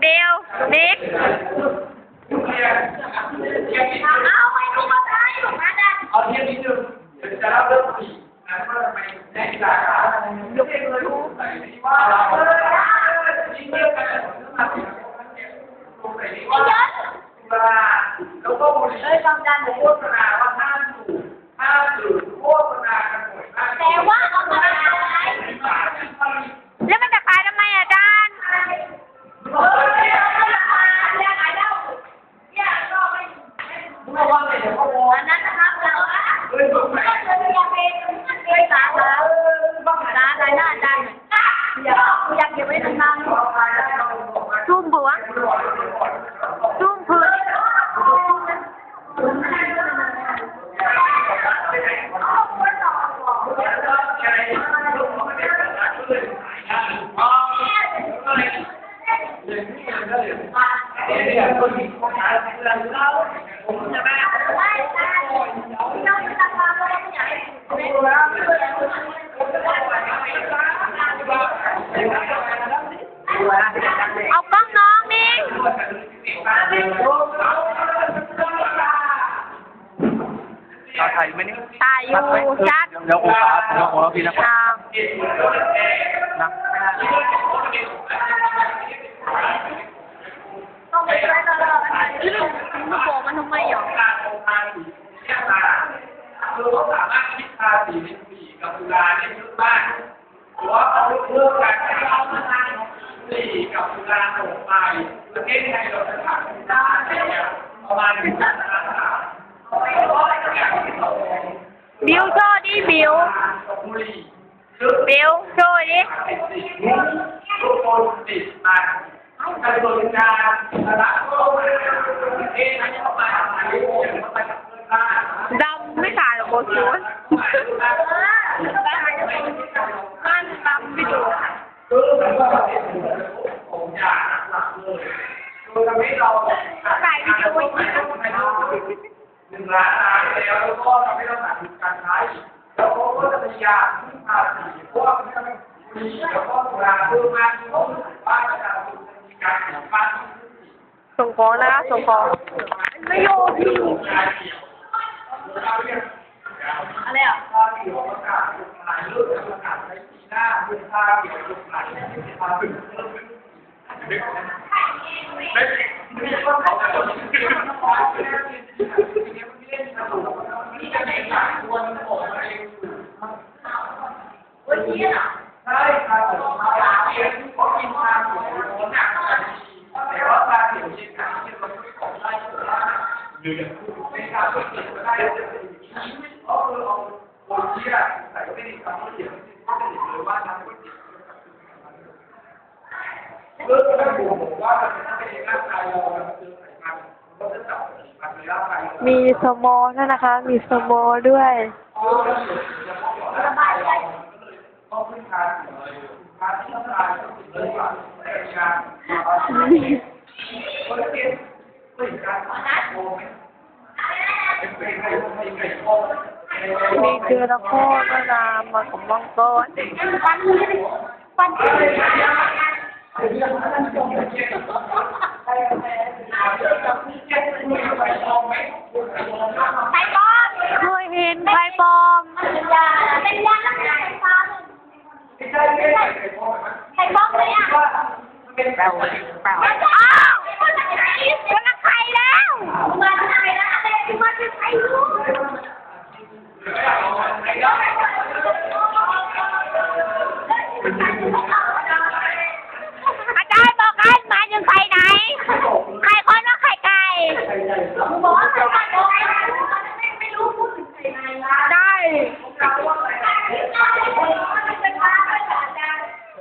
เบลบิ๊กเอาไปดูม เป็นเคยสาขาบ้างนะได้หน้าอาจารย์อยากอยากเก็บไว้นานๆซุ่มบัวซุ่มพื้นเนี่ยคนที่เขาหาเรื่องเล่าผมจะมา ถ่ายไหมนี่ตายอยู่ชัดเดี๋ยวโอ้ครับเดี๋ยวโอ้แล้วพี่นะทางนะลูกโป่งมันทำไมหรอการโรงงานสีเนี่ยมาคือเขาสามารถคิดภาษีเป็นสีกับสุราได้เยอะมากหรือว่าเขาเลือกการใช้เอาสีกับสุราออกไปประเทศไทยเราจะทำได้เนี่ยประมาณหนึ่งล้าน บิวโชว์ดิบิวบิวโชว์ดิดติดทุกคนติดมาการบริการระดับโลกประเทศไหนเข้ามาทำอะไรเข้าไปกับเพื่อนบ้านดำไม่ขาดหรอกโบชูนมันดำไปดูคือผมว่าผมอยากหลักเลยคือทำให้เราหนึ่งล้านล้านแล้ว แล้วเขาก็จะพยายามขึ้นภาษีเพราะว่ามันจะมีแล้วก็สุราเพิ่มมากขึ้นบ้านปราชนมีการแข่งขันส่งของนะส่งของไม่โยพี่อะไรอะถ้า วันนี้อะใช่ครับผมมาลาเองเพราะกินทางหัวโน้นหนักแต่ว่าปลาเขียวเชียงรายที่มันของได้แต่ว่าเดือดในการก็เกิดได้เพราะคือเอาคนที่ใส่ไม่ดีทำก๋วยเตี๋ยวก็จะเห็นเลยว่าทำก๋วยเตี๋ยวเลิกแล้วผมว่ามันเป็นร่างกายเราเจอไขมันก็จะจับมันในร่างกายมีสมอลนะคะ มีสมอลด้วย สบายใจต้องขึ้นทา ไม่ใช่ไม่ใช่ใครโกงใครบ้างเลยอะเป็นแปล่าแปล่าอ้าวคนละใครแล้วมาทำไมนะอะไรที่มาที่ใครรู้อ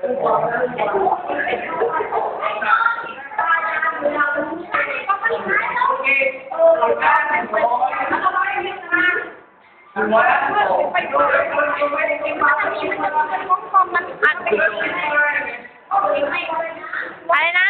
อัดอะไรนะ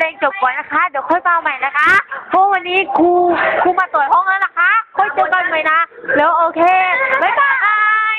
เรียนจบก่อนนะคะ เดี๋ยวค่อยมาใหม่นะคะ เพราะวันนี้ครูครูมาตรวจห้องแล้วนะคะ ค่อยเจอกันใหม่นะ แล้วโอเค บ๊ายบาย